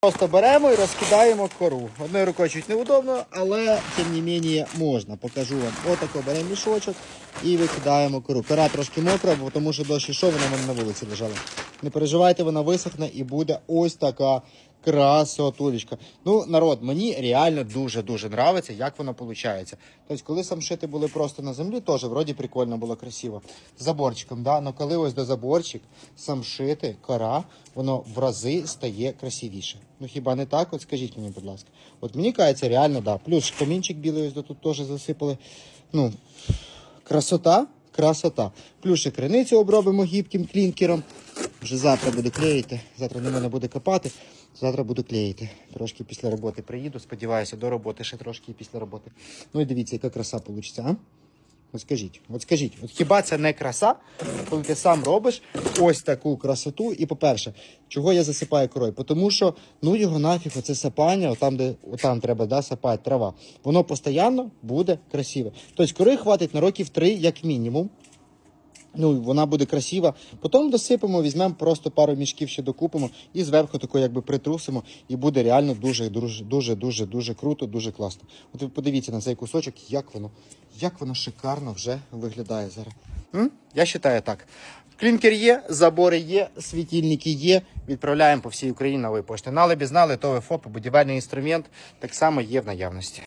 Просто беремо і розкидаємо кору. Одною рукою чуть неудобно, але тим не менше можна. Покажу вам. Отако беремо мішочок і викидаємо кору. Кора трошки мокра, бо тому що дощ ішов, вона в мене на вулиці лежала. Не переживайте, вона висохне і буде ось така красотулечка. Ну, народ, мені реально дуже-дуже нравиться, як воно виходить. Тобто, коли самшити були просто на землі, теж вроді прикольно було красиво. З заборчиком, да? але коли ось до заборчик, самшити, кора, воно в рази стає красивіше. Ну хіба не так? От скажіть мені, будь ласка. От мені кажеться, реально, да. Плюс камінчик білий ось до тут теж засипали. Ну, красота, красота. Плюс ще криницю обробимо гібким клінкером. Вже завтра буду клеїти. Завтра не мене буде копати. Завтра буду клеїти. Трошки після роботи приїду. Сподіваюся, до роботи ще трошки після роботи. Ну і дивіться, яка краса вийде, а? От скажіть, от скажіть, от хіба це не краса, коли ти сам робиш ось таку красоту? І по-перше, чого я засипаю корою? Тому що ну його нафіг, оце сапання, там, де там треба да, сапати трава, воно постійно буде красиве. Тобто кори хватить на років три, як мінімум. Ну, вона буде красива. Потім досипемо, візьмемо просто пару мішків ще докупимо і зверху тако якби притрусимо, і буде реально дуже, дуже, дуже, дуже, дуже круто, дуже класно. От ви подивіться на цей кусочок, як воно, як воно шикарно вже виглядає зараз. М? Я вважаю так. Клінкер є, забори є, світильники є. Відправляємо по всій Україні нової пошти. Налебі знали, то ФОП, будівельний інструмент так само є в наявності.